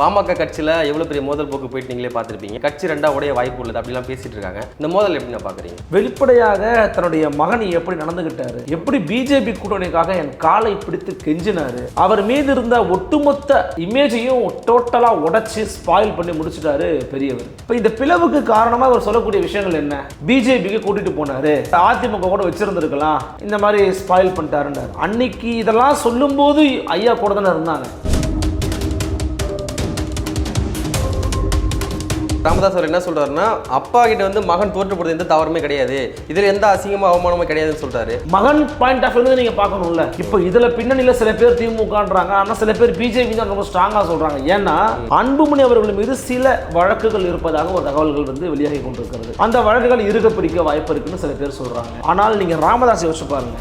பாமக கட்சியில் எவ்வளோ பெரிய மோதல் போக்கு போயிட்டு நீங்களே பார்த்துருப்பீங்க. கட்சி ரெண்டா உடைய வாய்ப்பு உள்ளது அப்படிலாம் பேசிட்டு இருக்காங்க. இந்த மோதல் எப்படி நான் பார்க்குறீங்க? வெளிப்படையாக தன்னுடைய மகன் எப்படி நடந்துகிட்டாரு? எப்படி பிஜேபி கூட்டணிக்காக என் காலை பிடித்து கெஞ்சினாரு? அவர் மீது இருந்த ஒட்டுமொத்த இமேஜையும் டோட்டலாக உடச்சி ஸ்பாயில் பண்ணி முடிச்சிட்டாரு பெரியவர். இப்போ இந்த பிளவுக்கு காரணமாக அவர் சொல்லக்கூடிய விஷயங்கள் என்ன? பிஜேபிக்கு கூட்டிட்டு போனாரு. அதிமுக கூட வச்சிருந்துருக்கலாம். இந்த மாதிரி ஸ்பாயில் பண்ணிட்டாருன்னாரு அன்னைக்கு இதெல்லாம் சொல்லும்போது ஐயா கூட தானே இருந்தாங்க. ராமதாஸ் அவர் என்ன சொல்றாருன்னா அப்பா கிட்ட வந்து மகன் தோற்று போடுறது எந்த தவறுமே கிடையாது. இதில் எந்த அசிங்கமும் அவமானமும் கிடையாதுன்னு சொல்றாரு. மகன் பாயிண்ட் ஆஃப் வியூ நீங்க பார்க்கணும்ல. இப்போ இதுல பின்னணியில சில பேர் திமுகன்றாங்க. ஆனா சில பேர் பிஜேபி தான் ரொம்ப ஸ்ட்ராங்கா சொல்றாங்க. ஏன்னா அன்புமணி அவர்கள் மீது சில வழக்குகள் இருப்பதாக ஒரு தகவல்கள் வந்து வெளியாகி கொண்டிருக்கிறது. அந்த வழக்குகள் இருக்க பிடிக்க வாய்ப்பு இருக்குன்னு சில பேர் சொல்றாங்க. ஆனால் நீங்க ராமதாஸ் யோசிச்சு பாருங்க.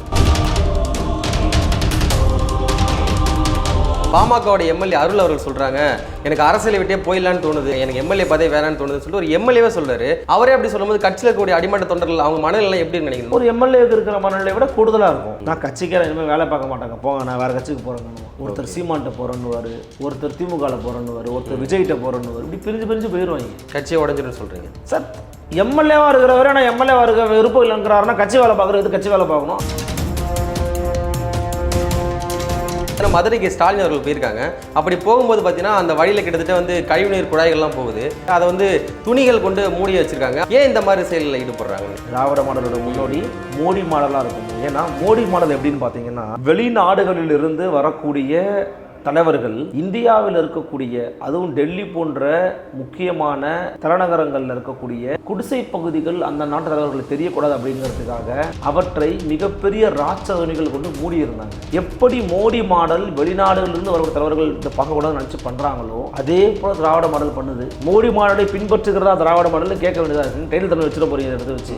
பாமகவோட எம்எல்ஏ அருள் அவர்கள் சொல்றாங்க எனக்கு அரசியலை விட்டே போயிடலான்னு தோணுது எனக்கு எம்எல்ஏ பதவி வேணான்னு தோணுதுன்னு சொல்லிட்டு ஒரு எம்எல்ஏவே சொல்றாரு. அவரே அப்படி சொல்லும்போது கட்சியில் இருக்கக்கூடிய அடிமட்ட தொண்டர்கள் அவங்க மனநிலை எப்படி நினைக்கணும் ஒரு எம்எல்ஏக்கு இருக்கிற மனநிலையை விட கூடுதலா இருக்கும். நான் கட்சிக்கார இனிமேல் வேலை பார்க்க மாட்டாங்க. போங்க நான் வேற கட்சிக்கு போறேன்னு ஒருத்தர் சீமான்ட்ட போறேன்னு ஒருத்தர் திமுகவில் போறேன்னு ஒருத்தர் விஜய்கிட்ட போறேன்னு இப்படி பிரிஞ்சு பிரிஞ்சு போயிடுவாங்க கட்சியை உடஞ்சிடும் சொல்றீங்க. சார் எம்எல்ஏவா இருக்கிறவரை நான் எம்எல்ஏவா இருக்க விருப்பம் இல்லைங்கிறாருன்னா கட்சி வேலை பார்க்குறது கட்சி வேலை பார்க்கணும்? ஏன்னா மதுரைக்கு ஸ்டாலின் அவர்கள் போயிருக்காங்க. அப்படி போகும்போது பார்த்தீங்கன்னா அந்த வழியில் கிட்டத்தட்ட வந்து கழிவுநீர் குழாய்கள்லாம் போகுது. அதை வந்து துணிகள் கொண்டு மூடி வச்சுருக்காங்க. ஏன் இந்த மாதிரி செயலில் ஈடுபடுறாங்க? திராவிட மாடலோட முன்னோடி மோடி மாடலாக இருக்கும். ஏன்னா மோடி மாடல் எப்படின்னு பார்த்தீங்கன்னா வெளிநாடுகளில் இருந்து வரக்கூடிய தலைவர்கள் இந்தியாவில் இருக்கக்கூடிய அதுவும் டெல்லி போன்ற முக்கியமான தலைநகரங்களில் இருக்கக்கூடிய குடிசை பகுதிகள் அந்த நாட்டு தலைவர்களுக்கு தெரியக்கூடாது அப்படிங்கிறதுக்காக அவற்றை மிகப்பெரிய ராட்சதனிகள் கொண்டு மூடியிருந்தாங்க. எப்படி மோடி மாடல் வெளிநாடுகளிலிருந்து வரக்கூடிய தலைவர்கள் இந்த பார்க்கக்கூடாதுன்னு நினச்சி பண்ணுறாங்களோ அதே போல் திராவிட மாடல் பண்ணுது. மோடி மாடலை பின்பற்றுகிறதா திராவிட மாடல் கேட்க வேண்டியதாக இருக்கு டெய்லி தண்ணி வச்சுட போகிறீங்க எடுத்து வச்சு.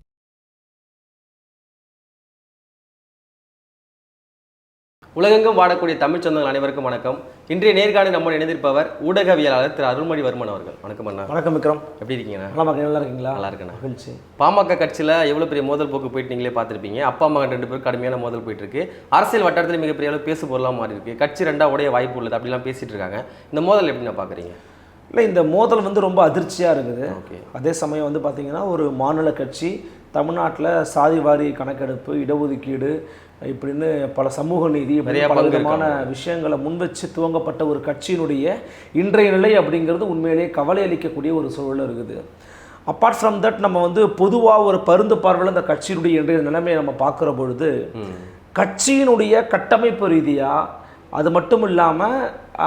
உலகெங்கும் வாழக்கூடிய தமிழ் சொந்தங்கள் அனைவருக்கும் வணக்கம். இன்றைய நேர்காணல் நம்ம இணைந்திருப்பவர் ஊடகவியலாளர் திரு அருள்மொழிவர்மன் அவர்கள். வணக்கம் அண்ணா. வணக்கம் விக்ரம். எப்படி இருக்கீங்கண்ணா நல்லா நல்லா இருக்கீங்களா? நல்லா இருக்கேண்ணா மகிழ்ச்சி. பாமக கட்சியில் எவ்வளோ பெரிய மோதல் போக்கு போயிட்டு நீங்களே பார்த்துருப்பீங்க. அப்பா மகன் ரெண்டு பேரும் கடுமையான மோதல் போயிட்டு இருக்கு அரசியல் வட்டாரத்தில் மிகப்பெரிய அளவு பேசு பொருளாக மாறி இருக்கு. கட்சி ரெண்டா உடைய வாய்ப்பு உள்ளது. அப்படிலாம் பேசிட்டு இருக்காங்க. இந்த மோதல் எப்படி நான் பார்க்குறீங்க? இல்லை இந்த மோதல் வந்து ரொம்ப அதிர்ச்சியாக இருக்குது. ஓகே. அதே சமயம் வந்து பார்த்திங்கன்னா ஒரு மாநில கட்சி தமிழ்நாட்டில் சாதி வாரி கணக்கெடுப்பு இடஒதுக்கீடு இப்படின்னு பல சமூக நீதி பல விதமான விஷயங்களை முன்வச்சு துவங்கப்பட்ட ஒரு கட்சியினுடைய இன்றைய நிலை அப்படிங்கிறது உண்மையிலேயே கவலை அளிக்கக்கூடிய ஒரு சூழல் இருக்குது. அப்பார்ட் ஃப்ரம் தட் நம்ம வந்து பொதுவாக ஒரு பருந்து பார்வையில் இந்த கட்சியினுடைய இன்றைய நிலைமையை நம்ம பார்க்குற பொழுது கட்சியினுடைய கட்டமைப்பு ரீதியாக அது மட்டும் இல்லாமல்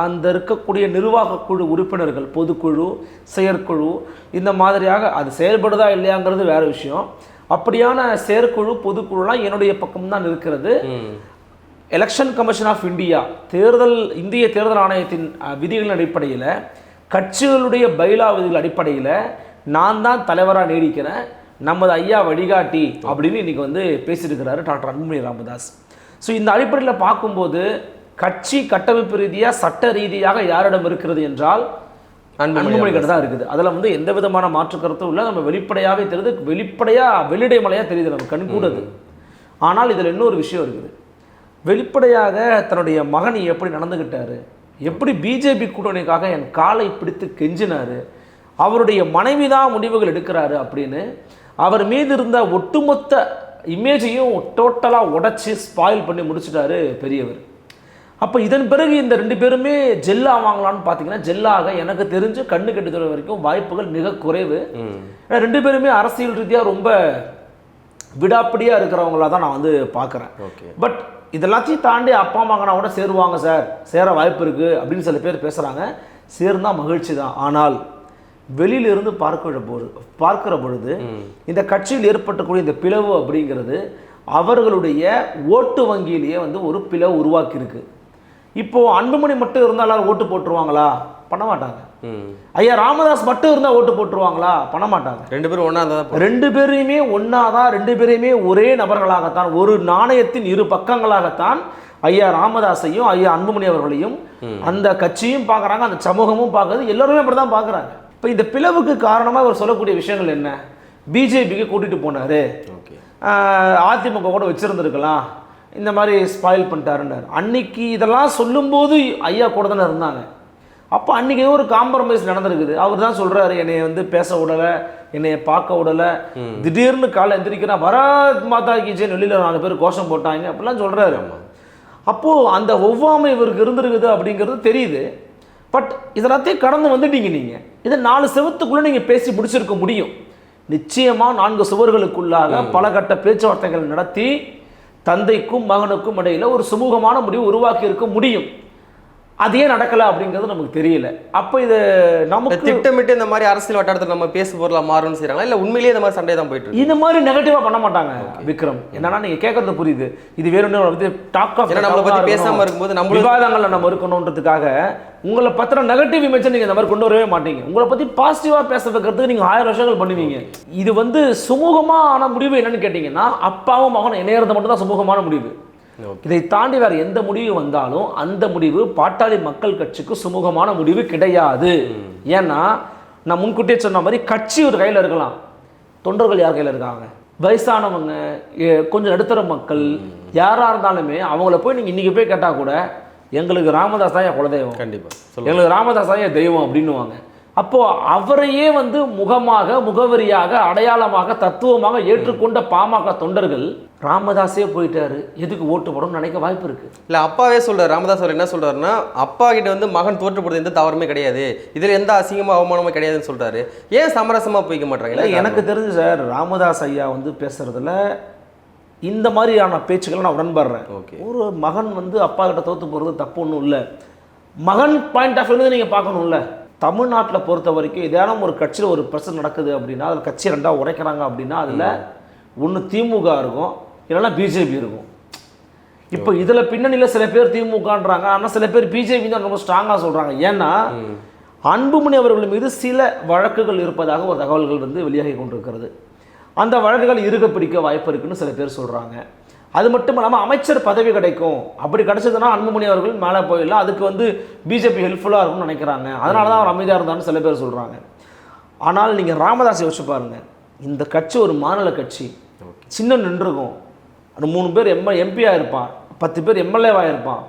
அந்த இருக்கக்கூடிய நிர்வாக குழு உறுப்பினர்கள் பொதுக்குழு செயற்குழு இந்த மாதிரியாக அது செயல்படுதா இல்லையாங்கிறது வேற விஷயம். அப்படியான செயற்குழு பொதுக்குழுலாம் என்னுடைய பக்கம்தான் இருக்கிறது. எலெக்ஷன் கமிஷன் ஆஃப் இந்தியா தேர்தல் இந்திய தேர்தல் ஆணையத்தின் விதிகளின் அடிப்படையில் கட்சிகளுடைய பைலா விதிகள் அடிப்படையில் நான் தான் தலைவராக நீடிக்கிறேன். நமது ஐயா வழிகாட்டி அப்படின்னு இன்னைக்கு வந்து பேசியிருக்கிறாரு டாக்டர் அன்புமணி ராமதாஸ். ஸோ இந்த அடிப்படையில் பார்க்கும்போது கட்சி கட்டமைப்பு ரீதியாக சட்ட ரீதியாக யாரிடம் இருக்கிறது என்றால் அன்புமணி கிட்ட தான் இருக்குது. அதில் வந்து எந்த விதமான மாற்று கருத்தும் இல்லை. நம்ம வெளிப்படையாகவே தெரியுது. வெளிப்படையாக வெளியிடை மலையாக தெரியுது நம்ம கண் கூடது. ஆனால் இதில் இன்னொரு விஷயம் இருக்குது. வெளிப்படையாக தன்னுடைய மகன் எப்படி நடந்துக்கிட்டாரு எப்படி பிஜேபி கூட்டணிக்காக என் காலை பிடித்து கெஞ்சினாரு? அவருடைய மனைவி தான் முடிவுகள் எடுக்கிறாரு அப்படின்னு அவர் மீது இருந்த ஒட்டுமொத்த இமேஜையும் டோட்டலாக உடைச்சி ஸ்பாயில் பண்ணி முடிச்சிட்டாரு பெரியவர். அப்போ இதன் பிறகு இந்த ரெண்டு பேருமே ஜெல் ஆவாங்களான்னு பார்த்தீங்கன்னா ஜெல்லாக எனக்கு தெரிஞ்சு கண்ணு கெட்டுத்தர வரைக்கும் வாய்ப்புகள் மிக குறைவு. ரெண்டு பேருமே அரசியல் ரீதியாக ரொம்ப விடாப்பிடியாக இருக்கிறவங்களா தான் நான் வந்து பார்க்குறேன் ஓகே. பட் இதெல்லாத்தையும் தாண்டி அப்பா மகனா கூட சேருவாங்க சார் சேர வாய்ப்பு இருக்குது அப்படின்னு சில பேர் பேசுகிறாங்க சேர்ந்தா மகிழ்ச்சி தான். ஆனால் வெளியிலிருந்து பார்க்கிற பொழுது பார்க்கிற பொழுது இந்த கட்சியில் ஏற்பட்டக்கூடிய இந்த பிளவு அப்படிங்கிறது அவர்களுடைய ஓட்டு வங்கியிலேயே வந்து ஒரு பிளவு உருவாக்கியிருக்கு. இப்போ அன்புமணி மட்டும் இருந்தால் எல்லாரும் ஓட்டு போட்டுருவாங்களா? பண்ண மாட்டாங்க. ஐயா ராமதாஸ் மட்டும் இருந்தால் ஓட்டு போட்டுருவாங்களா? பண்ண மாட்டாங்க. ரெண்டு பேரும் ஒன்றா இருந்தால் தான் ரெண்டு பேரையுமே ஒன்னாதான் ரெண்டு பேரையுமே ஒரே நபர்களாகத்தான் ஒரு நாணயத்தின் இரு பக்கங்களாகத்தான் ஐயா ராமதாஸையும் ஐயா அன்புமணி அவர்களையும் அந்த கட்சியும் பார்க்குறாங்க அந்த சமூகமும் பார்க்குறது எல்லாருமே அப்படி தான் பார்க்குறாங்க. இப்போ இந்த பிளவுக்கு காரணமாக அவர் சொல்லக்கூடிய விஷயங்கள் என்ன? பிஜேபிக்கு கூட்டிகிட்டு போனார். அதிமுக கூட வச்சுருந்துருக்கலாம். இந்த மாதிரி ஸ்பாயில் பண்ணிட்டாருன்னாரு அன்னைக்கு இதெல்லாம் சொல்லும்போது ஐயா கூட தானே இருந்தாங்க. அப்போ அன்னைக்கு ஏதோ ஒரு காம்ப்ரமைஸ் நடந்திருக்குது. அவர் தான் சொல்கிறாரு என்னை வந்து பேச விடலை என்னைய பார்க்க விடலை. திடீர்னு காலை எந்திரிக்கிறா பரத் மாதா கீச்சேன்னு வெளியில் நாலு பேர் கோஷம் போட்டாங்க. அப்படிலாம் சொல்கிறாரு அப்போது அந்த ஒவ்வாமை இவருக்கு இருந்திருக்குது அப்படிங்கிறது தெரியுது. பட் இதெல்லாத்தையும் கடந்து வந்துட்டீங்க நீங்கள் இதை நாலு செவத்துக்குள்ளே நீங்கள் பேசி முடிச்சிருக்க முடியும். நிச்சயமாக நான்கு சுவர்களுக்குள்ளாக பல கட்ட பேச்சுவார்த்தைகள் நடத்தி தந்தைக்கும் மகனுக்கும் இடையில் ஒரு சுமூகமான முடிவு உருவாக்கி இருக்க முடியும். அது ஏன் நடக்கல அப்படிங்கிறது நமக்கு தெரியல. அப்போ இது நமக்கு திட்டமிட்டு இந்த மாதிரி அரசியல் வட்டாரத்தில் நம்ம பேசு பொருளா மாறும்னு செய்றாங்களா? இல்ல உண்மையிலேயே இந்த மாதிரி சண்டை தான் போயிட்டு இந்த மாதிரி நெகட்டிவா பண்ண மாட்டாங்க விக்ரம். என்னன்னா நீங்க கேட்கறது புரியுது. இது வேற ஒன்று டாக் ஆஃப் நம்மளை பத்தி பேசாம இருக்கும்போது நம்மளும் விவாதங்கள்ல நம்ம இருக்கணுன்றதுக்காக உங்களை பத்தின நெகட்டிவ் இமேஜ் நீங்க இந்த மாதிரி கொண்டு வரவே மாட்டீங்க. உங்களை பத்தி பாசிட்டிவா பேச வைக்கிறதுக்கு நீங்க ஆயிரம் வருஷங்கள் பண்ணுவீங்க. இது வந்து சுமூகமான முடிவு என்னன்னு கேட்டீங்கன்னா அப்பாவும் மகனும் இணையறது மட்டும் தான் சுமூகமான முடிவு. இதை தாண்டி வேற எந்த முடிவு வந்தாலும் அந்த முடிவு பாட்டாளி மக்கள் கட்சிக்கு சுமூகமான முடிவு கிடையாது. ஏன்னா நான் முன்கூட்டியே சொன்ன மாதிரி கட்சி ஒரு கையில் இருக்கலாம். தொண்டர்கள் யார் கையில் இருக்காங்க? வயசானவங்க கொஞ்சம் நடுத்தர மக்கள் யாராக இருந்தாலுமே அவங்கள போய் நீங்கள் இன்றைக்கி போய் கேட்டால் கூட எங்களுக்கு ராமதாஸ் தான் என் குலதெய்வம். கண்டிப்பா. சொல்லுங்க. எங்களுக்கு ராமதாஸ் தான் என் தெய்வம் அப்படின்னுவாங்க. அப்போ அவரையே வந்து முகமாக முகவரியாக அடையாளமாக தத்துவமாக ஏற்றுக்கொண்ட பாமக தொண்டர்கள் ராமதாஸே போயிட்டாரு. எதுக்கு ஓட்டு போடணும்னு நினைக்க வாய்ப்பு இருக்கு. இல்ல அப்பாவே சொல்றாரு ராமதாஸ் அவர் என்ன சொல்றாருன்னா அப்பா கிட்ட வந்து மகன் தோற்றுப்படுறது எந்த தவறுமே கிடையாது. இதுல எந்த அசிங்கமா அவமானமும் கிடையாதுன்னு சொல்றாரு. ஏன் சமரசமா போய்க்க மாட்டாங்க இல்லை எனக்கு தெரிஞ்சு சார் ராமதாஸ் ஐயா வந்து பேசுறதுல இந்த மாதிரியான பேச்சுக்களை நான் உடன்படுறேன். ஓகே. ஒரு மகன் வந்து அப்பா கிட்ட தோத்து போகிறது தப்பு ஒன்றும் இல்லை. மகன் பாயிண்ட் ஆஃப் வியூ நீங்கள் பார்க்கணும்ல தமிழ்நாட்டில் பொறுத்த வரைக்கும் ஏதானும் ஒரு கட்சியில் ஒரு பிரச்சனை நடக்குது அப்படின்னா அதில் கட்சி ரெண்டாக உடைக்கிறாங்க அப்படின்னா அதில் ஒன்று திமுக இருக்கும் இல்லைன்னா பிஜேபி இருக்கும். இப்போ இதில் பின்னணியில் சில பேர் திமுகன்றாங்க. ஆனால் சில பேர் பிஜேபி தான் ரொம்ப ஸ்ட்ராங்காக சொல்கிறாங்க ஏன்னா அன்புமணி அவர்கள் மீது சில வழக்குகள் இருப்பதாக ஒரு தகவல்கள் வந்து வெளியாகி கொண்டிருக்கிறது. அந்த வழக்குகள் இருக்க பிடிக்க வாய்ப்பு இருக்குன்னு சில பேர் சொல்கிறாங்க அது மட்டும் இல்லாமல் அமைச்சர் பதவி கிடைக்கும். அப்படி கிடைச்சதுன்னா அன்புமணி அவர்கள் மேலே போயிடலாம். அதுக்கு வந்து பிஜேபி ஹெல்ப்ஃபுல்லாக இருக்கும்னு நினைக்கிறாங்க. அதனால தான் அவர் அமைதியாக இருந்தான்னு சில பேர் சொல்கிறாங்க ஆனால் நீங்கள் ராமதாஸ் யோசிச்சு பாருங்கள் இந்த கட்சி ஒரு மாநில கட்சி. சின்ன நின்றுருக்கும் மூணு பேர் எம் எம்பியாக இருப்பான் பத்து பேர் எம்எல்ஏவாக இருப்பான்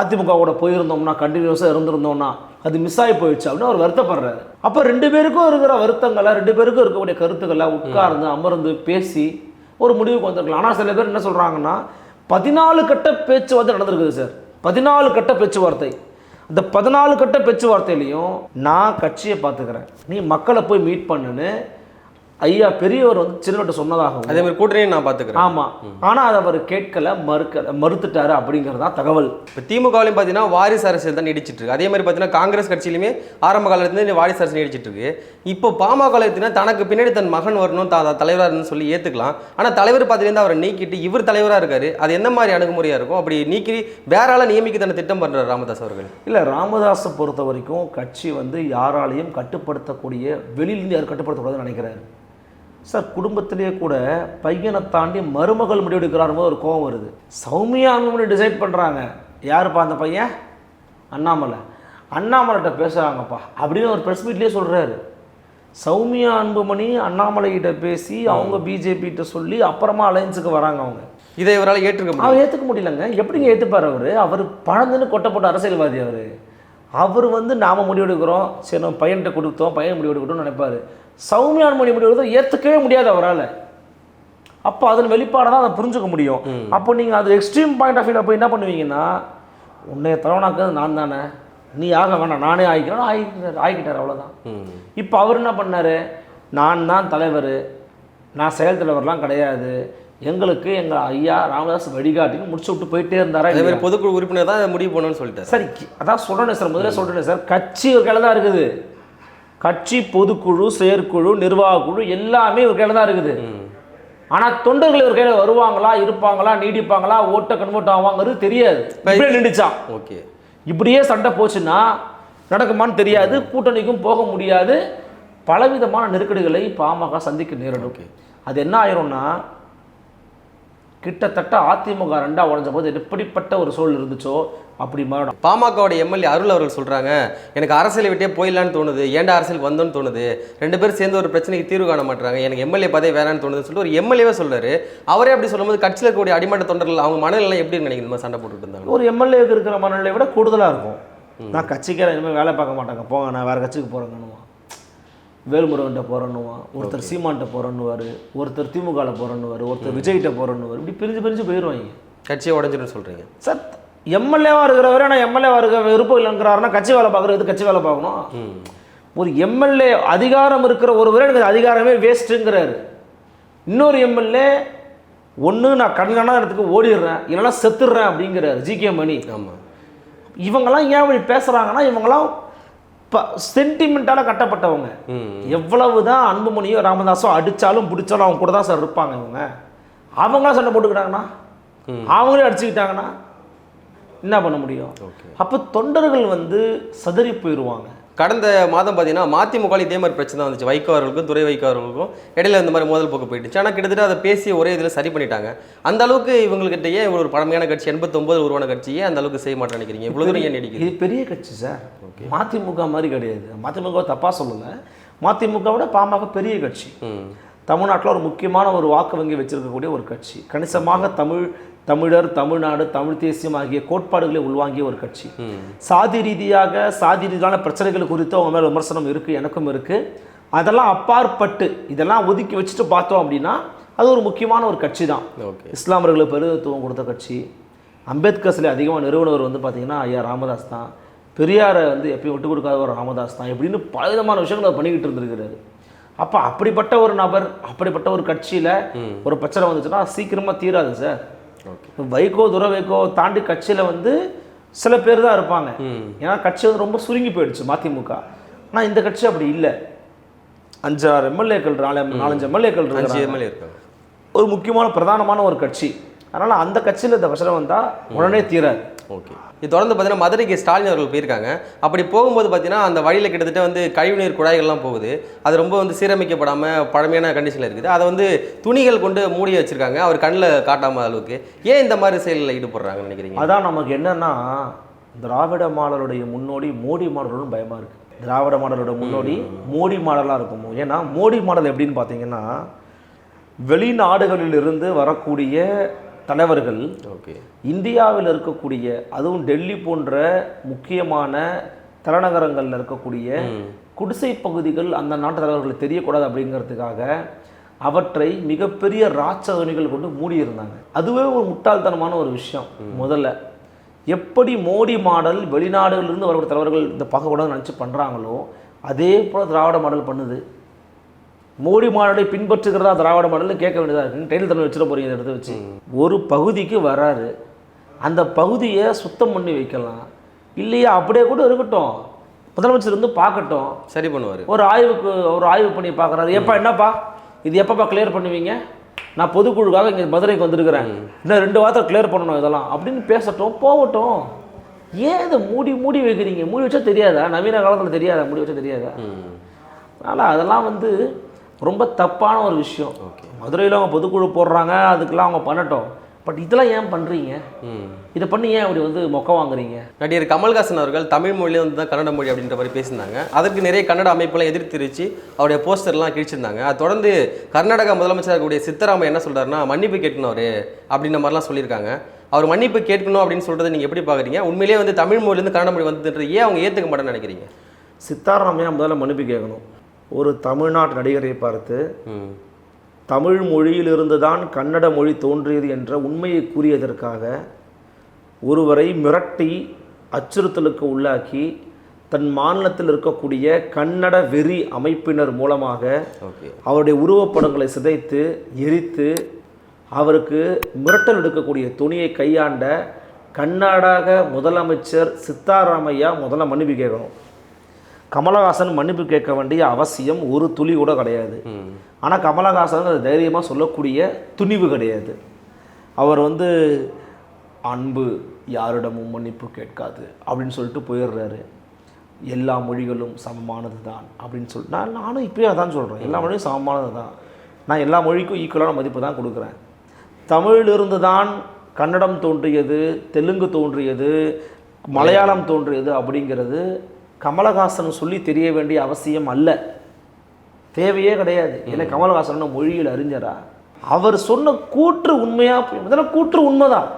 அதிமுக கூட போயிருந்தோம்னா கண்டினியூஸாக இருந்திருந்தோம்னா அது மிஸ் ஆகி போயிடுச்சு அப்படின்னு அவர் வருத்தப்படுறாரு. அப்போ ரெண்டு பேருக்கும் இருக்கிற வருத்தங்களை ரெண்டு பேருக்கும் இருக்கக்கூடிய கருத்துக்களை உட்கார்ந்து அமர்ந்து பேசி ஒரு முடிவுக்கு வந்திருக்கலாம். ஆனால் சில பேர் என்ன சொல்கிறாங்கன்னா பதினாலு கட்ட பேச்சுவார்த்தை நடந்திருக்குது சார். பதினாலு கட்ட பேச்சுவார்த்தை. அந்த பதினாலு கட்ட பேச்சுவார்த்தையிலையும் நான் கட்சியை பார்த்துக்கிறேன். நீ மக்களை போய் மீட் பண்ணுன்னு ஐயா பெரியவர் வந்து சின்னவட்ட சொன்னதாகவும் அதே மாதிரி கூட்டணியும் நான் பாத்துக்கிறேன் ஆமா. ஆனா அதை அவர் கேட்கல மறுக்க மறுத்துட்டாரு அப்படிங்கிறது தான் தகவல். இப்போ திமுகவிலையும் பார்த்தீங்கன்னா வாரிசு அரசியல் தான் நீடிச்சிட்டு இருக்கு. அதே மாதிரி பார்த்தீங்கன்னா காங்கிரஸ் கட்சியிலுமே ஆரம்ப காலத்துலேருந்து வாரிசு அரசு நீடிச்சிட்டு இருக்கு. இப்போ பாமக எடுத்தீங்கன்னா தனக்கு பின்னாடி தன் மகன் வரணும் தா தலைவராக இருன்னு சொல்லி ஏற்றுக்கலாம் ஆனால் தலைவர் பதவியிலேருந்து அவரை நீக்கிட்டு இவர் தலைவராக இருக்காரு. அது என்ன மாதிரி அணுகுமுறையாக இருக்கும்? அப்படி நீக்கி வேற ஆளை நியமிக்க தன்னை திட்டம் பண்ணுறாரு ராமதாஸ் அவர்கள். இல்ல ராமதாஸை பொறுத்த வரைக்கும் கட்சி வந்து யாராலையும் கட்டுப்படுத்தக்கூடிய வெளியிலேருந்து யாரும் கட்டுப்படுத்தக்கூடாதுன்னு நினைக்கிறாரு. சார் குடும்பத்திலேயே கூட பையனை தாண்டி மருமகள் முடிவெடுக்கிறாரு போது ஒரு கோவம் வருது. சௌமியா அன்புமணி டிசைட் பண்ணுறாங்க யாருப்பா அந்த பையன்? அண்ணாமலை. அண்ணாமலைகிட்ட பேசுகிறாங்கப்பா அப்படின்னு ஒரு ப்ரெஸ் மீட்லேயே சொல்கிறாரு சௌமியா அன்புமணி அண்ணாமலைகிட்ட பேசி அவங்க பிஜேபிகிட்ட சொல்லி அப்புறமா அலையன்ஸுக்கு வராங்க அவங்க. இதை இவரால் ஏற்றுக்க அவர் ஏற்றுக்க முடியலங்க. எப்படிங்க ஏற்றுப்பார் அவர்? அவர் பழந்துன்னு கொட்டப்பட்ட அரசியல்வாதி அவர். அவர் வந்து நாம் முடிவெடுக்கிறோம். சரி நம்ம பையன்கிட்ட கொடுத்தோம் பையன் முடிவெடுக்கட்டும்னு நினைப்பாரு. சௌமியான் மொழி முடிவெடுக்கிறத ஏற்றுக்கவே முடியாது அவரால். அப்போ அதன் வெளிப்பாடை தான் அதை புரிஞ்சுக்க முடியும். அப்போ நீங்கள் அது எக்ஸ்ட்ரீம் பாயிண்ட் ஆஃப் வியூவில் போய் என்ன பண்ணுவீங்கன்னா உன்னைய தலைவனாக்குறது நான் தானே. நீ ஆக வேணாம். நானே ஆகிக்கிறேன். ஆகிக்கிட்டார் ஆகிக்கிட்டார் அவ்வளோதான். இப்போ அவர் என்ன பண்ணார்? நான் தான் தலைவர். நான் செயல் தலைவர்லாம் கிடையாது. எங்களுக்கு எங்கள் ஐயா ராமதாஸ் வழிகாட்டின்னு முடிச்சு விட்டு போயிட்டே இருந்தாரா இல்லையா? மாதிரி பொதுக்குழு உறுப்பினர் தான் இதை முடிவு பண்ணணும்னு சொல்லிட்டாரு. சரி அதான் சொல்கிறேன் சார். முதல்ல சொல்கிறேன் சார். கட்சி ஒரு கையில் தான் இருக்குது. கட்சி பொதுக்குழு செயற்குழு நிர்வாகக்குழு எல்லாமே ஒரு கையில் தான் இருக்குது. ஆனால் தொண்டர்கள் ஒரு கையில் வருவாங்களா இருப்பாங்களா நீடிப்பாங்களா ஓட்ட கன்வெர்ட் ஆவாங்கிறது தெரியாது. இப்படியே நின்றுச்சான் ஓகே. இப்படியே சண்டை போச்சுன்னா நடக்குமான்னு தெரியாது கூட்டணிக்கும் போக முடியாது. பலவிதமான நெருக்கடிகளை பாமக சந்திக்க நேரிடும். அது என்ன ஆயிரும்னா கிட்டத்தட்ட அதிமுக ரெண்டா உடஞ்ச போது எப்படிப்பட்ட ஒரு சூழல் இருந்துச்சோ அப்படி மாறிடும் பாமகவோட எம்எல்ஏ அருள் அவர்கள் சொல்றாங்க எனக்கு அரசியலை விட்டே போயிடலான்னு தோணுது ஏன்டா அரசியலுக்கு வந்தோன்னு தோணுது ரெண்டு பேரும் சேர்ந்து ஒரு பிரச்சனைக்கு தீர்வு காண மாட்டாங்க எனக்கு எம்எல்ஏ பதவி வேணான்னு தோணுதுன்னு சொல்லிட்டு ஒரு எம்எல்ஏவே சொல்றாரு. அவரே அப்படி சொல்லும்போது கட்சியில் இருக்கக்கூடிய அடிமட்ட தொண்டர்கள் அவங்க மனநிலை எப்படி நினைக்கிறீங்க? இந்த மாதிரி சண்டை போட்டுட்டு இருந்தாங்க ஒரு எம்எல்ஏக்கு இருக்கிற மனநிலையை விட கூடுதலாக இருக்கும். நான் கட்சிக்கார இனிமேல் வேலை பார்க்க மாட்டாங்க போங்க நான் வேறு கட்சிக்கு போகிறேங்கன்னுவான் வேல்முருகன்ட்ட போகிறேன்னுவான் ஒருத்தர் சீமான்ட்ட போகிறேன்னுவார் ஒருத்தர் திமுகவில் போகிறேன்னுவார் ஒருத்தர் விஜய்கிட்ட போகிறேன்னுவார் இப்படி பிரிஞ்சு பிரிஞ்சு போயிடுவாங்க கட்சியை உடஞ்சிருன்னு சொல்றீங்க. சார் எம்எல்ஏவாக இருக்கிறவரை நான் எம்எல்ஏவாக இருக்க விருப்பம் இல்லைங்கிறாருன்னா கட்சி வேலை பார்க்குறது கட்சி வேலை பார்க்கணும். ஒரு எம்எல்ஏ அதிகாரம் இருக்கிற ஒருவரே எனக்கு அதிகாரமே வேஸ்ட்டுங்கிறாரு. இன்னொரு எம்எல்ஏ ஒன்று நான் கண்காணாத இடத்துக்கு ஓடிடுறேன். இல்லைன்னா செத்துடுறேன் அப்படிங்கிறாரு ஜி கே மணி. ஆமா. இவங்கெல்லாம் ஏன் இப்படி பேசுகிறாங்கன்னா இவங்கெல்லாம் சென்டிமெண்ட்டால் கட்டப்பட்டவங்க. எவ்வளவு தான் அன்புமணியோ ராமதாஸோ அடித்தாலும் பிடிச்சாலும் அவங்க கூட தான் சார் இருப்பாங்க இவங்க. அவங்களாம் சண்டை போட்டுக்கிட்டாங்கன்னா? அவங்களே அடிச்சுக்கிட்டாங்கன்னா என்ன பண்ண முடியும்? அப்போ தொண்டர்கள் வந்து சதறி போயிடுவாங்க கடந்த மாதம் பார்த்தீங்கன்னா மதிமுக இதே மாதிரி பிரச்சனை வந்துச்சு. வைகோ அவர்களுக்கும் துறை வைகோ அவர்களுக்கும் இடையில இந்த மாதிரி மோதல் போக்கு போயிடுச்சு. ஆனால் கிட்டத்தட்ட அதை பேசி ஒரே இதில் சரி பண்ணிட்டாங்க. அந்த அளவுக்கு இவங்ககிட்ட ஏன் இவ்வளோ ஒரு பழமையான கட்சி எண்பத்தொம்பது உருவான கட்சி ஏன் அந்த அளவுக்கு செய்ய மாட்டேன்னு நினைக்கிறீங்க? இவ்வளோ தூரம் ஏன் நீடிக்குது? இது பெரிய கட்சி சார். மதிமுக மாதிரி கிடையாது. மதிமுக தப்பாக சொல்லலை. மதிமுக விட பாமக பெரிய கட்சி. தமிழ்நாட்டில் ஒரு முக்கியமான ஒரு வாக்கு வங்கி வச்சிருக்கக்கூடிய ஒரு கட்சி. கணிசமாக தமிழ் தமிழர் தமிழ்நாடு தமிழ் தேசியம் ஆகிய கோட்பாடுகளை உள்வாங்கிய ஒரு கட்சி. சாதி ரீதியாக சாதி ரீதியான பிரச்சனைகள் குறித்து அவங்க மேலே விமர்சனம் இருக்குது எனக்கும் இருக்குது அதெல்லாம் அப்பாற்பட்டு இதெல்லாம் ஒதுக்கி வச்சுட்டு பார்த்தோம் அப்படின்னா அது ஒரு முக்கியமான ஒரு கட்சி தான். ஓகே. இஸ்லாமியர்களுக்கு பெருத்துவம் கொடுத்த கட்சி. அம்பேத்கர் சிலை அதிகமாக நிறுவனர் வந்து பார்த்திங்கன்னா ஐயா ராமதாஸ் தான். பெரியாரை வந்து எப்பயும் விட்டு கொடுக்காத ஒரு ராமதாஸ் தான் இப்படின்னு பலவிதமான விஷயங்கள் அவர் பண்ணிக்கிட்டு இருந்திருக்கிறாரு. அப்போ அப்படிப்பட்ட ஒரு நபர் அப்படிப்பட்ட ஒரு கட்சியில் ஒரு பிரச்சனை வந்துச்சுன்னா சீக்கிரமாக தீராது சார். வைகோ துர வைகோ தாண்டி கட்சியில் வந்து சில பேர் தான் இருப்பாங்க. ஏன்னா கட்சி வந்து ரொம்ப சுருங்கி போயிடுச்சு மதிமுக. ஆனால் இந்த கட்சி அப்படி இல்லை. அஞ்சு ஆறு எம்எல்ஏக்கள் நாலு நாலஞ்சு எம்எல்ஏக்கள் எம்எல்ஏ ஒரு முக்கியமான பிரதானமான ஒரு கட்சி. அதனால் அந்த கட்சியில் இந்த பிரச்சனை வந்தால் உடனே தீராது. ஓகே. இது தொடர்ந்து பார்த்தீங்கன்னா மதுரைக்கு ஸ்டாலின் அவர்கள் போயிருக்காங்க. அப்படி போகும்போது பார்த்தீங்கன்னா அந்த வழியில் கிட்டத்தட்ட வந்து கழிவுநீர் குழாய்கள்லாம் போகுது. அது ரொம்ப வந்து சீரமைக்கப்படாமல் பழமையான கண்டிஷனில் இருக்குது. அதை வந்து துணிகள் கொண்டு மூடி வச்சிருக்காங்க. அவர் கண்ணில் காட்டாம அளவுக்கு. ஏன் இந்த மாதிரி செயலில் ஈடுபடுறாங்கன்னு நினைக்கிறீங்க? அதான் நமக்கு என்னன்னா திராவிட மாடலுடைய முன்னோடி மோடி மாடலும் பயமாக இருக்குது திராவிட மாடலோட முன்னோடி மோடி மாடலாக இருக்குமோ. ஏன்னா மோடி மாடல் எப்படின்னு பார்த்தீங்கன்னா வெளிநாடுகளில் இருந்து வரக்கூடிய தலைவர்கள் ஓகே. இந்தியாவில் இருக்கக்கூடிய அதுவும் டெல்லி போன்ற முக்கியமான தலைநகரங்களில் இருக்கக்கூடிய குடிசை பகுதிகள் அந்த நாட்டு தலைவர்களுக்கு தெரியக்கூடாது அப்படிங்கிறதுக்காக அவற்றை மிகப்பெரிய ராட்சதனிகள் கொண்டு மூடியிருந்தாங்க அதுவே ஒரு முட்டாள்தனமான ஒரு விஷயம் முதல்ல. எப்படி மோடி மாடல் வெளிநாடுகளிலிருந்து வரக்கூடிய தலைவர்கள் இந்த பகவுடன் நினச்சி பண்ணுறாங்களோ அதே போல் திராவிட மாடல் பண்ணுது. மோடி மாடலை பின்பற்றுகிறதா திராவிட மாடல்னு கேட்க வேண்டியதாக இருக்கு. டெய்லர் தண்ணி வச்சிட போறீங்க இதை எடுத்து வச்சு. ஒரு பகுதிக்கு வராரு. அந்த பகுதியை சுத்தம் பண்ணி வைக்கலாம். இல்லையா அப்படியே கூட இருக்கட்டும். முதலமைச்சர் வந்து பார்க்கட்டும். சரி பண்ணுவார். ஒரு ஆய்வுக்கு ஒரு ஆய்வு பண்ணி பார்க்குறாரு. எப்பா என்னப்பா? இது எப்பப்பா கிளியர் பண்ணுவீங்க? நான் பொதுக்குழுக்காக இங்கே மதுரைக்கு வந்திருக்கிறேன். இன்னும் ரெண்டு வாரத்தில் கிளியர் பண்ணணும் இதெல்லாம். அப்படின்னு பேசட்டும் போகட்டும். ஏன் இதை மூடி மூடி வைக்கிறீங்க? மூடி வச்சா தெரியாதா? நவீன காலத்தில் தெரியாதா? மூடி வச்சா தெரியாதா? அதனால் அதெல்லாம் வந்து ரொம்ப தப்பான ஒரு விஷயம். மதுரையில் அவங்க பொதுக்குழு போடுறாங்க அதுக்கெல்லாம் அவங்க பண்ணட்டும். பட் இதெல்லாம் ஏன் பண்ணுறீங்க இதை பண்ணி ஏன் இப்படி வந்து மொக்க வாங்குறீங்க? நடிகர் கமல்ஹாசன் அவர்கள் தமிழ் மொழியிலே வந்து தான் கன்னட மொழி அப்படின்ற மாதிரி பேசியிருந்தாங்க. அதற்கு நிறைய கன்னட அமைப்புலாம் எதிர்த்து தெரிவித்து அவருடைய போஸ்டர்லாம் கிழிச்சிருந்தாங்க. அது தொடர்ந்து கர்நாடகா முதலமைச்சராக இருக்கக்கூடிய சித்தராமையா என்ன சொல்றாருன்னா மன்னிப்பு கேட்கணும் அவரு அப்படின்ற மாதிரிலாம் சொல்லியிருக்காங்க. அவர் மன்னிப்பு கேட்கணும் அப்படின்னு சொல்றதை நீங்கள் எப்படி பார்க்குறீங்க உண்மையிலேயே வந்து தமிழ் மொழியிலேருந்து கன்னட மொழி வந்ததுன்றது ஏன் அவங்க ஏற்றுக்க மாட்டேன்னு நினைக்கிறீங்க? சித்தாராமையா முதல்ல மன்னிப்பு கேட்கணும். ஒரு தமிழ்நாட்டு நடிகரை பார்த்து தமிழ் மொழியிலிருந்து தான் கன்னட மொழி தோன்றியது என்ற உண்மையை கூறியதற்காக ஒருவரை மிரட்டி அச்சுறுத்தலுக்கு உள்ளாக்கி தன் மாநிலத்தில் இருக்கக்கூடிய கன்னட வெறி அமைப்பினர் மூலமாக அவருடைய உருவப்படங்களை சிதைத்து எரித்து அவருக்கு மிரட்டல் எடுக்கக்கூடிய துணியை கையாண்ட கர்நாடக முதலமைச்சர் சித்தாராமையா முதல்ல மன்னிப்பு கேட்கணும். கமலஹாசன் மன்னிப்பு கேட்க வேண்டிய அவசியம் ஒரு துளி கூட கிடையாது. ஆனால் கமலஹாசன் அது தைரியமாக சொல்லக்கூடிய துணிவு கிடையாது. அவர் வந்து அன்பு யாரிடமும் மன்னிப்பு கேட்காது அப்படின்னு சொல்லிட்டு போயிடுறாரு. எல்லா மொழிகளும் சமமானது தான் அப்படின்னு சொல்லிட்டு நான் நானும் இப்போயே அதான் சொல்கிறேன் எல்லா மொழியும் சமமானது தான் நான் எல்லா மொழிக்கும் ஈக்குவலான மதிப்பு தான் கொடுக்குறேன். தமிழிலிருந்து தான் கன்னடம் தோன்றியது தெலுங்கு தோன்றியது மலையாளம் தோன்றியது அப்படிங்கிறது கமலஹாசன் சொல்லி தெரிய வேண்டிய அவசியம் அல்ல. தேவையே கிடையாது. ஏன்னா கமலஹாசன் மொழியில் அறிஞரா? அவர் சொன்ன கூற்று உண்மையா இதெல்லாம் கூற்று உண்மைதான்.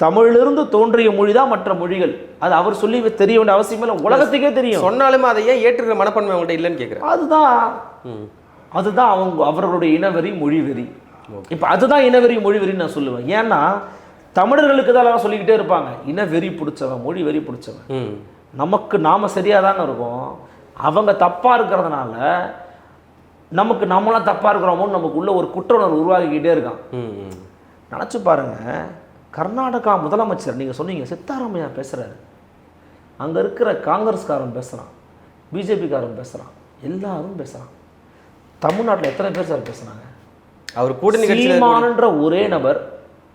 தமிழிலிருந்து தோன்றிய மொழி தான் மற்ற மொழிகள். அது அவர் சொல்லி தெரிய வேண்டிய அவசியம் இல்லை. உலகத்துக்கே தெரியும். சொன்னாலுமே அதை ஏன் ஏற்றுக்கிற மனப்பான்மை அவங்கள்ட்ட இல்லைன்னு கேட்குறேன். அதுதான். அதுதான் அவங்க அவர்களுடைய இனவெறி மொழிவெறி. இப்போ அதுதான் இனவெறி மொழிவெறின்னு நான் சொல்லுவேன். ஏன்னா தமிழர்களுக்கு தான் எல்லாம் சொல்லிக்கிட்டே இருப்பாங்க. இனவெறி பிடிச்சவன் மொழி வெறி பிடிச்சவன் நமக்கு நாம் சரியாக தாங்க இருக்கோம். அவங்க தப்பாக இருக்கிறதுனால நமக்கு நம்மளாம் தப்பாக இருக்கிறோமோன்னு நமக்குள்ள ஒரு குற்ற உணர்வு உருவாகிக்கிட்டே இருக்கான். நினச்சி பாருங்க. கர்நாடகா முதலமைச்சர் நீங்கள் சொன்னீங்க சித்தாராமையா பேசுகிறாரு அங்கே இருக்கிற காங்கிரஸ்காரன் பேசுகிறான் பிஜேபிக்காரன் பேசுகிறான் எல்லாரும் பேசுகிறான் தமிழ்நாட்டில் எத்தனை பேர் சார் பேசுனாங்க அவர் கூட்டணி கட்சியில் சீமானன்ற ஒரே நபர்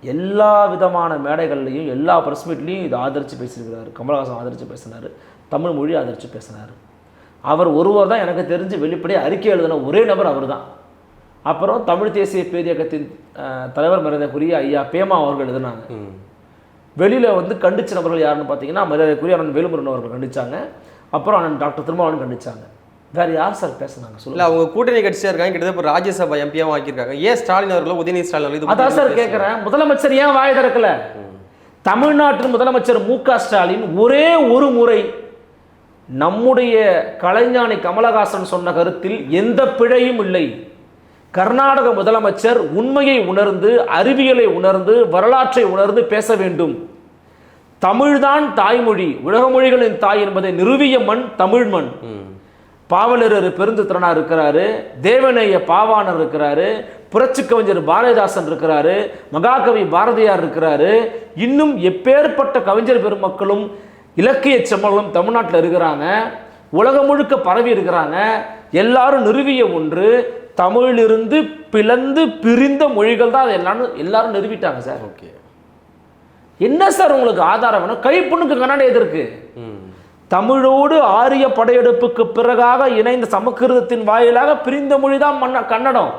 எல்லா விதமான மேடைகள்லையும் எல்லா ப்ரெஸ் மீட்லையும் இதை ஆதரித்து பேசியிருக்கிறாரு. கமலஹாசன் ஆதரித்து பேசினார். தமிழ் மொழி ஆதரித்து பேசினார். அவர் ஒருவர் தான் எனக்கு தெரிஞ்சு வெளிப்படையாக அறிக்கை எழுதின ஒரே நபர் அவர் தான் அப்புறம் தமிழ் தேசிய பேரியக்கத்தின் தலைவர் மரியாதைக்குரிய ஐயா பேமா அவர்கள் எழுதினாங்க. வெளியில் வந்து கண்டிச்ச நபர்கள் யாருன்னு பார்த்தீங்கன்னா மரியாதைக்குரிய அண்ணன் வேலுமுருகன் அவர்கள் கண்டிச்சாங்க. அப்புறம் அண்ணன் டாக்டர் திருமாவளவன் கண்டிச்சாங்க. வேறு யார் சார் பேசுனாங்க? சொல்லுங்க. அவங்க கூட்டணி கட்சியா இருக்காங்க கிட்டத்தட்ட இப்போ ராஜ்யசபா எம்பியாவும் ஆக்கியிருக்காங்க. ஏன் ஸ்டாலின் அவர்களோ உதயநிதி ஸ்டாலின் அவர்களோ இது அதான் சார்? கேட்குறேன் முதலமைச்சர் ஏன் வாய் திறக்கல? தமிழ்நாட்டின் முதலமைச்சர் மு க ஸ்டாலின் ஒரே ஒரு முறை நம்முடைய கலைஞானி கமலஹாசன் சொன்ன கருத்தில் எந்த பிழையும் இல்லை. கர்நாடக முதலமைச்சர் உண்மையை உணர்ந்து அறிவியலை உணர்ந்து வரலாற்றை உணர்ந்து பேச வேண்டும். தமிழ்தான் தாய்மொழி உலக மொழிகளின் தாய் என்பதை நிறுவிய மண் தமிழ் மண். பாவலரர் பெருந்துத்திறனா இருக்கிறாரு தேவநேய பாவாணர் இருக்கிறாரு புரட்சி கவிஞர் பாரதிதாசன் இருக்கிறாரு மகாகவி பாரதியார் இருக்கிறாரு. இன்னும் எப்பேற்பட்ட கவிஞர் பெருமக்களும் இலக்கிய செம்மலும் தமிழ்நாட்டில் இருக்கிறாங்க உலகம் முழுக்க பரவி இருக்கிறாங்க. எல்லாரும் நிறுவிய ஒன்று தமிழிலிருந்து பிளந்து பிரிந்த மொழிகள் தான் அது எல்லாரும் எல்லாரும் நிறுவிட்டாங்க சார். ஓகே. என்ன சார் உங்களுக்கு ஆதாரம் வேணும்? கைப்புண்ணுக்கு கன்னடம் எதற்கு ம். தமிழோடு ஆரிய படையெடுப்புக்கு பிறகாக இணைந்த சமஸ்கிருதத்தின் வாயிலாக பிரிந்த மொழி தான் மன்ன கன்னடம்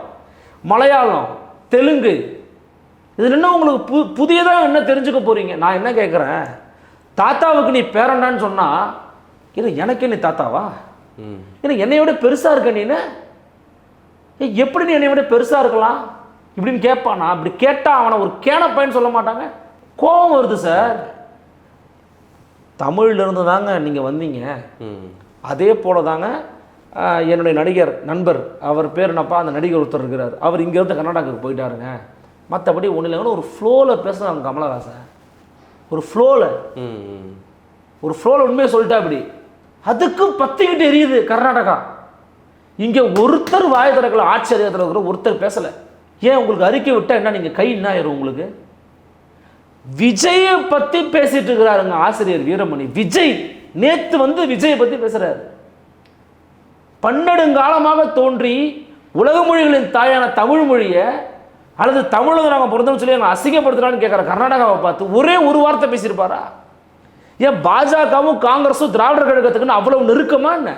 மலையாளம் தெலுங்கு. இதில் என்ன உங்களுக்கு பு புதியதாக என்ன தெரிஞ்சுக்க போறீங்க? நான் என்ன கேட்குறேன் தாத்தாவுக்கு நீ பேரண்டான்னு சொன்னா இல்லை எனக்கு நீ தாத்தாவா? ஏன்னா என்னை விட பெருசாக இருக்க நீனு எப்படி நீ என்னை விட பெருசாக இருக்கலாம்? இப்படின்னு கேட்பானா அப்படி கேட்டால் அவனை ஒரு கேன பையன் சொல்ல மாட்டாங்க. கோபம் வருது சார். தமிழ்லேருந்து தாங்க நீங்கள் வந்தீங்க. அதே போல தாங்க என்னுடைய நடிகர் நண்பர் அவர் பேர் என்னப்பா அந்த நடிகர் ஒருத்தர் இருக்கிறார். அவர் இங்கேருந்து கர்நாடகாவுக்கு போயிட்டாருங்க. மற்றபடி ஒன்றும் இல்லைங்கன்னு ஒரு ஃப்ளோவில் பேசுகிறாங்க கமலஹாசன். ஒரு ஃப்ளோவில் ஒரு ஃப்ளோவில் உண்மையை சொல்லிட்டா அப்படி அதுக்கும் பத்திக்கிட்டு எரியுது கர்நாடகா. இங்கே ஒருத்தர் வாய் திறக்கல ஆட்சி அதிகாரத்தில் இருக்கிற ஒருத்தர் பேசலை. ஏன் உங்களுக்கு அறிக்கை விட்டால் என்ன நீங்கள் கை என்ன ஆயிரும் உங்களுக்கு? விஜயை பற்றி பேசிட்டு இருக்கிறாருங்க ஆசிரியர் வீரமணி. விஜய் நேத்து வந்து விஜயை பற்றி பேசுறாரு. பன்னெடுங்காலமாக தோன்றி உலக மொழிகளின் தாயான தமிழ் மொழியை அல்லது தமிழக நாங்கள் பிறந்தோம்னு சொல்லி நாங்கள் அசிங்கப்படுத்துறான்னு கேட்குற கர்நாடகாவை பார்த்து ஒரே ஒரு வார்த்தை பேசியிருப்பாரா? ஏன் பாஜகவும் காங்கிரஸும் திராவிடர் கழகத்துக்குன்னு அவ்வளவு நெருக்கமா என்ன?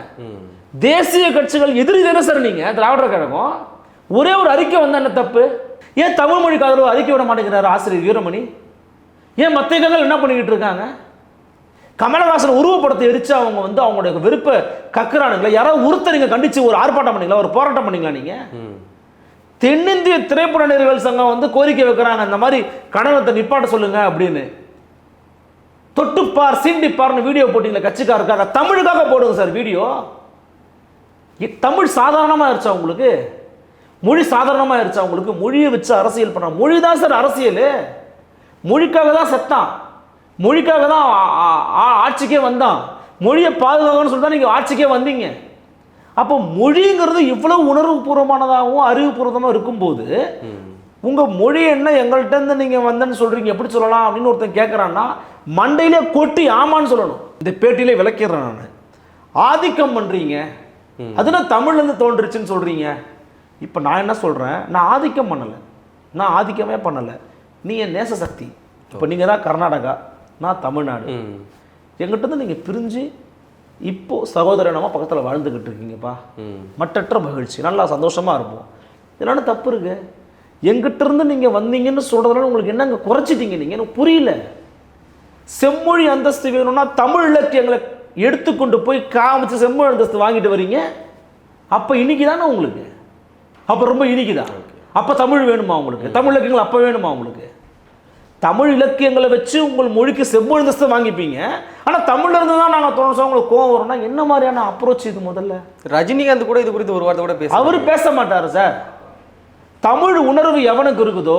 தேசிய கட்சிகள் எதிரி தானே சார் நீங்க திராவிடர் கழகம்? ஒரே ஒரு அறிக்கை வந்தா என்ன தப்பு? ஏன் தமிழ் மொழிக்கு ஆதரவு அறிக்கை விட மாட்டேங்கிறாரு ஆசிரியர் வீரமணி? ஏன் மற்ற இயக்கங்கள் என்ன பண்ணிக்கிட்டு இருக்காங்க? கமலஹாசன் உருவப்படத்தை எரிச்சு அவங்க வந்து அவங்களுடைய வெறுப்பை கக்குறானுங்களா? யாராவது ஒருத்தர் நீங்க கண்டிச்சு ஒரு ஆர்ப்பாட்டம் பண்ணீங்களா? ஒரு போராட்டம் பண்ணீங்களா நீங்க? ம். தென்னிந்திய திரைப்பட நடிகர்கள் சங்கம் வந்து கோரிக்கை வைக்கிறாங்க இந்த மாதிரி கணவத்தை நிப்பாட்ட சொல்லுங்க அப்படின்னு. தொட்டுப்பார் சீண்டிப்பார்னு வீடியோ போட்டீங்களா கட்சிக்காரருக்காக தமிழுக்காக போடுங்க சார் வீடியோ. தமிழ் சாதாரணமாக ஆயிடுச்சா உங்களுக்கு? மொழி சாதாரணமாக ஆயிடுச்சா உங்களுக்கு? மொழியை வச்சு அரசியல் பண்ண மொழி தான் சார் அரசியல். மொழிக்காக தான் செத்தான். மொழிக்காக தான் ஆட்சிக்கே வந்தான். மொழியை பாதுகாக்கணும்னு சொல்லி தான் நீங்கள் ஆட்சிக்கே வந்தீங்க. அப்போ மொழிங்கிறது இவ்வளவு உணர்வுபூர்வமானதாகவும் அறிவுபூர்வமாக இருக்கும்போது உங்கள் மொழி என்ன எங்கள்கிட்ட இருந்து நீங்கள் வந்தேன்னு சொல்கிறீங்க எப்படி சொல்லலாம் அப்படின்னு ஒருத்தன் கேட்குறான்னா மண்டையிலே கொட்டி ஆமான்னு சொல்லணும். இந்த பேட்டியிலே விளக்கிடுறேன் நான். ஆதிக்கம் பண்றீங்க. அதுனா தமிழ்ல இருந்து தோன்றுச்சுன்னு சொல்றீங்க? இப்போ நான் என்ன சொல்றேன்? நான் ஆதிக்கம் பண்ணல. நான் ஆதிக்கமே பண்ணல. நீ என் நேச சக்தி இப்போ நீங்க தான் கர்நாடகா நான் தமிழ்நாடு. ம். எங்கிட்ட இருந்து நீங்க பிரிஞ்சு இப்போ சகோதரனமா பக்கத்துல வாழ்ந்துகிட்டு இருக்கீங்கப்பா. மற்றற்ற மகிழ்ச்சி. நல்லா சந்தோஷமா இருப்போம். இதனால தப்பு இருக்கு? எங்கிட்ட இருந்து நீங்க வந்தீங்கன்னு சொல்றதுனால உங்களுக்கு என்னங்க குறைச்சிட்டீங்க நீங்க? எனக்கு புரியல. செம்மொழி அந்தஸ்து வேணும்னா தமிழ் இலக்கியங்களை எடுத்துக்கொண்டு போய் காமிச்சு செம்மொழி அந்தஸ்து வாங்கிட்டு வர்றீங்க அப்ப இன்னைக்கு தானே உங்களுக்கு? அப்ப ரொம்ப இனிக்குதா அப்ப தமிழ் வேணுமா உங்களுக்கு? தமிழ் இலக்கியங்கள் அப்ப வேணுமா உங்களுக்கு? தமிழ் இலக்கியங்களை வச்சு உங்கள் மொழிக்கு அந்தஸ்து வாங்கிப்பீங்க. ஆனா தமிழ்ல இருந்து தான் நாங்க தோணுச்சோம் உங்களுக்கு கோவம் வரும்னா என்ன மாதிரியான அப்ரோச் இது முதல்ல? ரஜினிகாந்த் கூட இது குறித்து ஒரு வார்த்தை கூட பேச அவர் பேச மாட்டாரு சார். தமிழ் உணர்வு எவனுக்கு இருக்குதோ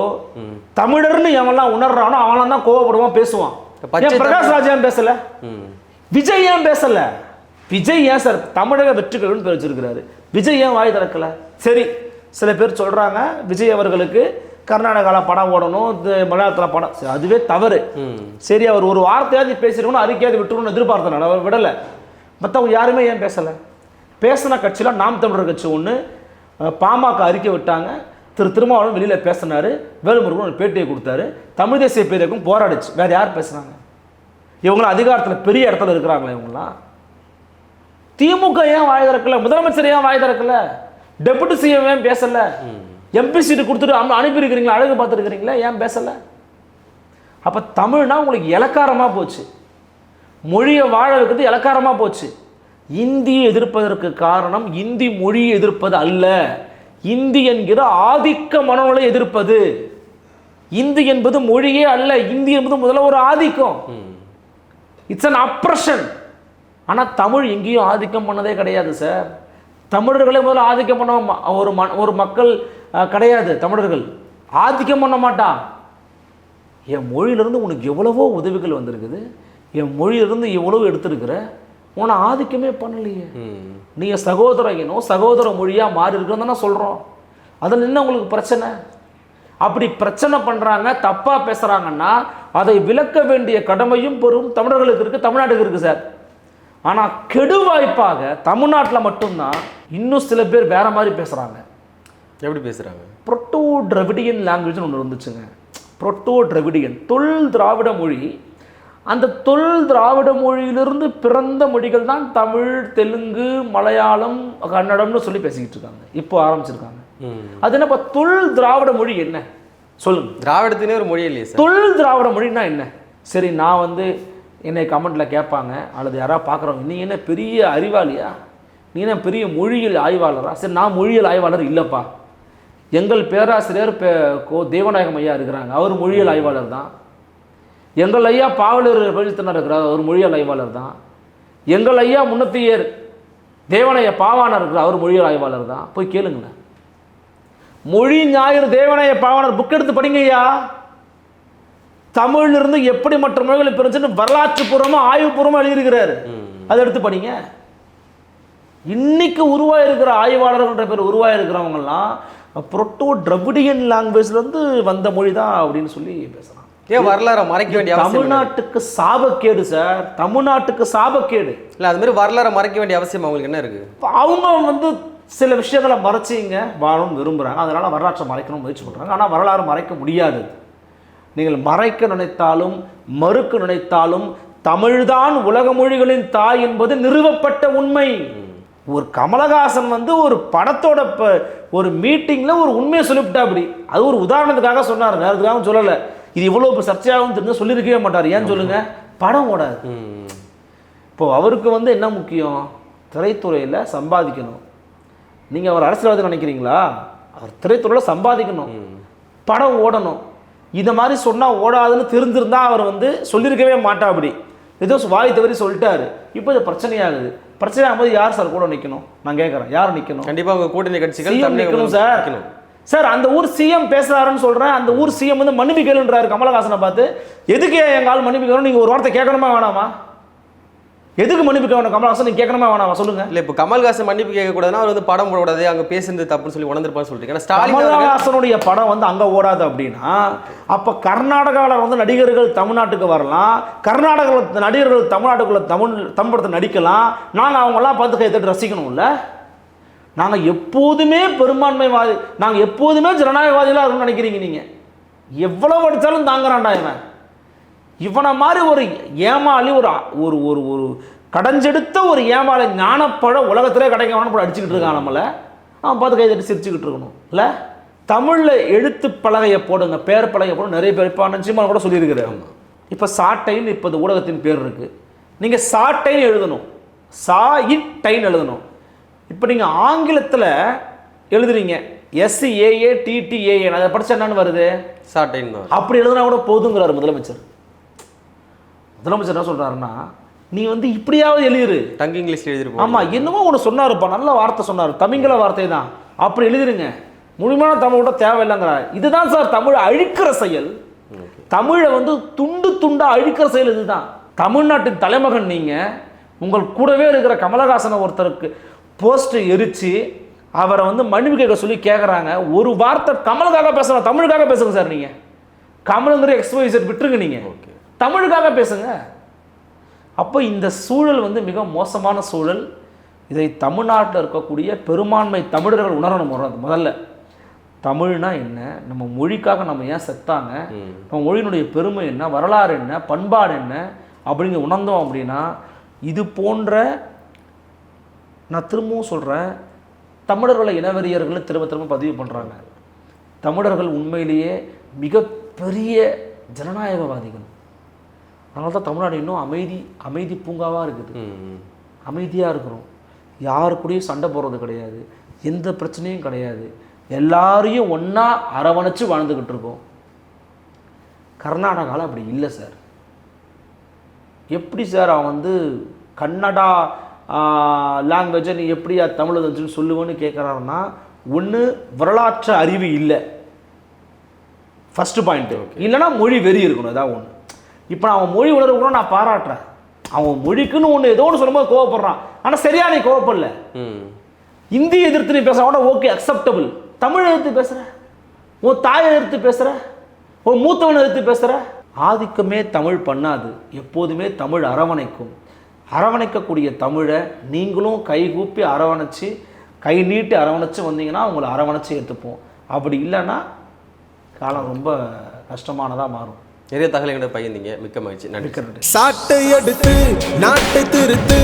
தமிழர்னு எவன்லாம் உணர்றானோ அவன்லாம் தான் கோவப்படுவான் பேசுவான். பிரகாஷ் ராஜ் ஏன் பேசல? ம். விஜய் ஏன் பேசல? விஜய் ஏன் சார் தமிழக வெற்றிகள்னு பேர் வச்சிருக்கிறாரு விஜய் ஏன் வாய் திறக்கல? சரி சில பேர் சொல்றாங்க விஜய் அவர்களுக்கு கர்நாடகாவில் படம் ஓடணும் மலையாளத்தில் படம். அதுவே தவறு. சரி அவர் ஒரு வார்த்தையாவது பேசிருக்கணும் அறிக்கையாவது விட்டுருன்னு எதிர்பார்த்தேன் நான். அவர் விடலை. மற்றவங்க யாருமே ஏன் பேசலை? பேசின கட்சியில் நாம் தமிழர் கட்சி ஒன்று பாமக அறிக்கை விட்டாங்க. திரு திருமாவளவன் வெளியில் பேசினாரு. வேலுமுருகன் ஒரு பேட்டியை கொடுத்தாரு. தமிழ் தேசிய பேரியக்கம் போராடிச்சு. வேற யார் பேசுனாங்க இவங்களும் அதிகாரத்தில் பெரிய இடத்துல இருக்கிறாங்களே இவங்களாம். திமுக ஏன் வாய் திறக்கல? முதலமைச்சர் ஏன் வாய் திறக்கல? டெபுட்டி சிஎம் ஏன் பேசல? எம்பி சீட்டு கொடுத்துட்டு அனு- அனுப்பியிருக்கிறீங்களா? அழகு பார்த்துருக்குறீங்களா? ஏன் பேசலை? அப்போ தமிழ்னா உங்களுக்கு இலக்காரமாக போச்சு. மொழியை வாழ வைக்கிறது இலக்காரமாக போச்சு. இந்தியை எதிர்ப்பதற்கு காரணம் இந்தி மொழியை எதிர்ப்பது அல்ல. இந்தி என்கிற ஆதிக்க மனநிலை எதிர்ப்பது. இந்தி என்பது மொழியே அல்ல. இந்தி என்பது முதல்ல ஒரு ஆதிக்கம். இட்ஸ் அன் அப்ரஷன் ஆனால் தமிழ் எங்கேயும் ஆதிக்கம் பண்ணதே கிடையாது சார் தமிழர்களே முதல்ல ஆதிக்கம் பண்ண ஒரு ம ஒரு மக்கள் கிடையாது தமிழர்கள். ஆதிக்கம் பண்ண மாட்டான். என் மொழியிலிருந்து உனக்கு எவ்வளவோ உதவிகள் வந்திருக்குது. என் மொழியிலிருந்து எவ்வளவு எடுத்திருக்கிற? உன்னை ஆதிக்கமே பண்ணலையே. ம். நீ சகோதர இனம் சகோதர மொழியாக மாறி இருக்கிறது தானே சொல்கிறோம் அதில் என்ன உங்களுக்கு பிரச்சனை? அப்படி பிரச்சனை பண்ணுறாங்க தப்பாக பேசுகிறாங்கன்னா அதை விளக்க வேண்டிய கடமையும் பொறும் தமிழர்களுக்கு இருக்குது தமிழ்நாட்டுக்கு இருக்குது சார். ஆனால் கெடுவாய்ப்பாக தமிழ்நாட்டில் மட்டும்தான் இன்னும் சில பேர் வேற மாதிரி பேசுகிறாங்க எப்படி பேசுறாங்க? புரோட்டோ டிரவிடியன் லாங்குவேஜ்னு ஒன்று இருந்துச்சுங்க. புரோட்டோ டிரவிடியன் தொல் திராவிட மொழி. அந்த தொல் திராவிட மொழியிலிருந்து பிறந்த மொழிகள் தான் தமிழ் தெலுங்கு மலையாளம் கன்னடம்னு சொல்லி பேசிக்கிட்டு இருக்காங்க. இப்போ ஆரம்பிச்சிருக்காங்க. அது என்னப்பா தொல் திராவிட மொழி என்ன? சொல்லுங்க. திராவிடத்தினே ஒரு மொழி இல்லையே தொல் திராவிட மொழின்னா என்ன? சரி நான் வந்து என்னை கமெண்ட்ல கேட்பாங்க. அல்லது யாராவது பார்க்குறவங்க நீ என்ன பெரிய அறிவாளியா? நீ என்ன பெரிய மொழியியல் ஆய்வாளரா? சரி நான் மொழியியல் ஆய்வாளர் இல்லைப்பா. எங்கள் பேராசிரியர் பே கோ தேவநாயகம் ஐயா இருக்கிறாங்க. அவர் மொழியியல் ஆய்வாளர் தான். எங்கள் ஐயா பாவலர் பழித்தனர் இருக்கிறார். அவர் மொழியியல் ஆய்வாளர் தான். எங்கள் ஐயா முன்னத்தியர் தேவனைய பாவாணர் இருக்கிறார். அவர் மொழியியல் ஆய்வாளர் தான். போய் கேளுங்களேன். மொழி ஞாயிறு தேவனைய பாவாணர் புக் எடுத்து படிங்க ஐயா. தமிழ்ல இருந்து எப்படி மற்ற மொழிகளை பிரிஞ்சுன்னு வரலாற்று பூர்வமாக ஆய்வுபூர்வமாக எழுதியிருக்கிறாரு. அதை எடுத்து படிங்க. இன்னைக்கு உருவாயிருக்கிற ஆய்வாளர்கள்ன்ற பேர் உருவாயிருக்கிறவங்கலாம் புரோட்டோ டிரவிடியன் லாங்குவேஜ்லேருந்து வந்த மொழி தான் அப்படின்னு சொல்லி பேசுகிறாங்க ஏன் வரலாறை மறைக்க வேண்டிய? தமிழ்நாட்டுக்கு சாபக்கேடு சார். தமிழ்நாட்டுக்கு சாபக்கேடு. இல்ல அது மாதிரி வரலாறை மறைக்க வேண்டிய அவசியம் அவங்களுக்கு என்ன இருக்கு? அவங்க வந்து சில விஷயங்களை மறைச்சிங்க வாழணும் விரும்புகிறாங்க அதனால் வரலாற்றை மறைக்கணும் முயற்சி பண்ணுறாங்க ஆனால் வரலாறு மறைக்க முடியாது. நீங்கள் மறைக்க நினைத்தாலும் மறுக்க நினைத்தாலும் தமிழ்தான் உலக மொழிகளின் தாய் என்பது நிறுவப்பட்ட உண்மை. ஒரு கமலஹாசன் வந்து ஒரு படத்தோட இப்போ ஒரு மீட்டிங்கில் ஒரு உண்மையை சொல்லிவிட்டா அப்படி. அது ஒரு உதாரணத்துக்காக சொன்னாருங்க அதுக்காக சொல்லலை. இது இவ்வளோ இப்போ சர்ச்சையாகவும் தெரிஞ்சு சொல்லியிருக்கவே மாட்டார். ஏன் சொல்லுங்கள் படம் ஓடாது. இப்போது இப்போ அவருக்கு வந்து என்ன முக்கியம்? திரைத்துறையில் சம்பாதிக்கணும். நீங்கள் அவர் அரசியல்வாதி நினைக்கிறீங்களா? அவர் திரைத்துறையில் சம்பாதிக்கணும். படம் ஓடணும். இந்த மாதிரி சொன்னால் ஓடாதுன்னு தெரிஞ்சிருந்தா அவர் வந்து சொல்லியிருக்கவே மாட்டா அப்படி. ஏதோ வாய் தவறி சொல்லிட்டாரு. இப்போ இது பிரச்சனையாகுது. பிரச்சனையாகும்போது யார் சார் கூட நிற்கணும் நான் கேட்குறேன் யார் நிற்கணும் கண்டிப்பா உங்க கூட்டணி கட்சிகள் நிற்கணும் சார். சார் அந்த ஊர் சிஎம் பேசுறாருன்னு சொல்றேன். அந்த ஊர் சிஎம் வந்து மன்னிப்பு கேளுன்றாரு கமலஹாசனை பார்த்து. எதுக்கு எங்க ஆள் மன்னிப்பு கேட்கணும் நீங்க ஒரு வார்த்தை கேட்கணுமா வேணாமா? எதுக்கு மன்னிப்பு கேட்கணும்? கமல்ஹாசன் நீ கேட்கணுமா வேணாம் சொல்லுங்க. இல்ல இப்போ கமல்ஹாசன் மன்னிப்பு கேட்கக்கூடாதுன்னா அவர் வந்து படம் போடக்கூடாது அங்க பேசுனது தப்புன்னு சொல்லி உணர்ந்திருப்பான்னு சொல்றீங்க. ஏன்னா ஸ்டாலின் கமல்ஹாசனுடைய படம் வந்து அங்க ஓடாது அப்படின்னா அப்ப கர்நாடகாவில் வந்து நடிகர்கள் தமிழ்நாட்டுக்கு வரலாம். கர்நாடகாவில் நடிகர்கள் தமிழ்நாட்டுக்குள்ள தமிழ் தமிழ் படத்தை நடிக்கலாம். நாங்க அவங்கெல்லாம் பார்த்து கைத்தட்டு ரசிக்கணும்ல? நாங்க எப்போதுமே பெரும்பான்மைவாதி நாங்க எப்போதுமே ஜனநாயகவாதிகளா இருக்கணும்னு நினைக்கிறீங்க நீங்க. எவ்வளவு அடிச்சாலும் தாங்குறான்டா இவன். இவனை மாதிரி ஒரு ஏமாளி ஒரு ஒரு ஒரு ஒரு கடைஞ்செடுத்த ஒரு ஏமாளி ஞானப்பழம் உலகத்திலே கிடைக்க வேணும் போய் அடிச்சுக்கிட்டு இருக்கான் நம்மள. அவன் பார்த்து கை தட்டி சிரிச்சுக்கிட்டு இருக்கணும். இல்லை? தமிழில் எழுத்து பலகையை போடுங்க பேர் பலகையை போடுங்க. நிறைய பேர் இப்போ நிச்சயமாக கூட சொல்லியிருக்கிறேன் இப்போ சாட்டைன்னு இப்போ இந்த ஊடகத்தின் பேர் இருக்கு. நீங்கள் சாட்டைன்னு எழுதணும். சா இட் டைன்னு எழுதணும். இப்போ நீங்கள் ஆங்கிலத்தில் எழுதுறீங்க. எஸ்ஏஏ டிடிஏஏ அதை படிச்சா என்னன்னு வருது? சாட்டைன்னு அப்படி எழுதுனா கூட போதுங்கிறாரு முதலமைச்சர். முதலமைச்சர் என்ன சொல்றாருன்னா நீ வந்து இப்படியாவது எழுதிரு. டங் இங்கிலீஷ்ல எழுதிருப்போம் ஆமா என்னமோ ஒன்று சொன்னாருப்பா நல்ல வார்த்தை சொன்னார் தமிங்கில வார்த்தை தான். அப்படி எழுதிருங்க. முழுமையான தமிழ் கூட தேவையில்லைங்கிறார் இதுதான் சார் தமிழ் அழிக்கிற செயல். தமிழை வந்து துண்டு துண்டா அழிக்கிற செயல் இதுதான். தமிழ்நாட்டின் தலைமகன் நீங்க. உங்கள் கூடவே இருக்கிற கமலஹாசனை ஒருத்தருக்கு போஸ்ட் எரிச்சு அவரை வந்து மன்னிப்பு கேட்க சொல்லி கேட்குறாங்க ஒரு வார்த்தை கமலுக்காக பேசலாம் தமிழுக்காக பேசுங்க சார் நீங்க. கமலுங்கிற எக்ஸ்போசர் விட்டுருங்க நீங்க. தமிழுக்காக பேசுங்க. அப்போ இந்த சூழல் வந்து மிக மோசமான சூழல். இதை தமிழ்நாட்டில் இருக்கக்கூடிய பெரும்பான்மை தமிழர்கள் உணரணும் முத- முதல்ல. தமிழ்னா என்ன? நம்ம மொழிக்காக நம்ம ஏன் செத்தாங்க? நம்ம மொழியினுடைய பெருமை என்ன? வரலாறு என்ன? பண்பாடு என்ன? அப்படிங்க உணர்ந்தோம் அப்படின்னா இது போன்ற நான் திரும்பவும் சொல்கிறேன் தமிழர்களை இனவெறியர்கள் திரும்ப திரும்ப பதிவு பண்ணுறாங்க தமிழர்கள் உண்மையிலேயே மிகப்பெரிய ஜனநாயகவாதிகள். அதனால தான் தமிழ்நாடு இன்னும் அமைதி அமைதி பூங்காவாக இருக்குது. அமைதியாக இருக்கிறோம். யாரு கூடயும் சண்டை போடுறது கிடையாது. எந்த பிரச்சனையும் கிடையாது. எல்லாரையும் ஒன்றா அரவணைச்சு வாழ்ந்துக்கிட்டு இருக்கோம். கர்நாடகாவில் அப்படி இல்லை சார். எப்படி சார் அவன் வந்து கன்னடா லாங்குவேஜை நீ எப்படி அது தமிழ் வந்துச்சுன்னு சொல்லுவேன்னு கேட்குறாருன்னா ஒன்று வரலாற்று அறிவு இல்லை. ஃபஸ்ட்டு பாயிண்ட்டு இல்லைன்னா மொழி வெறி இருக்கணும் ஏதாவது ஒன்று இப்போ நான் அவன் மொழி உணர்வு கூட நான் பாராட்டுறேன். அவன் மொழிக்குன்னு ஒன்று ஏதோ ஒன்று சொல்லும்போது கோவப்படுறான். ஆனால் சரியா நீ கோவப்படல. இந்தி எதிர்த்து நீ பேசுற கூட ஓகே அக்செப்டபிள் தமிழ் எதிர்த்து பேசுற? உன் தாயை எதிர்த்து பேசுற? உன் மூத்தவனை எதிர்த்து பேசுற? ஆதிக்கமே தமிழ் பண்ணாது. எப்போதுமே தமிழ் அரவணைக்கும். அரவணைக்கக்கூடிய தமிழை நீங்களும் கைகூப்பி அரவணைச்சு கை நீட்டி அரவணைச்சு வந்தீங்கன்னா உங்களை அரவணைச்சு ஏற்றுப்போம் அப்படி இல்லைன்னா காலம் ரொம்ப கஷ்டமானதாக மாறும். நிறைய தகவல்களை பகிர்ந்தீங்க. மிக்க மகிழ்ச்சி. நன்றி. சாட்டை எடுத்து நாட்டை திருத்து.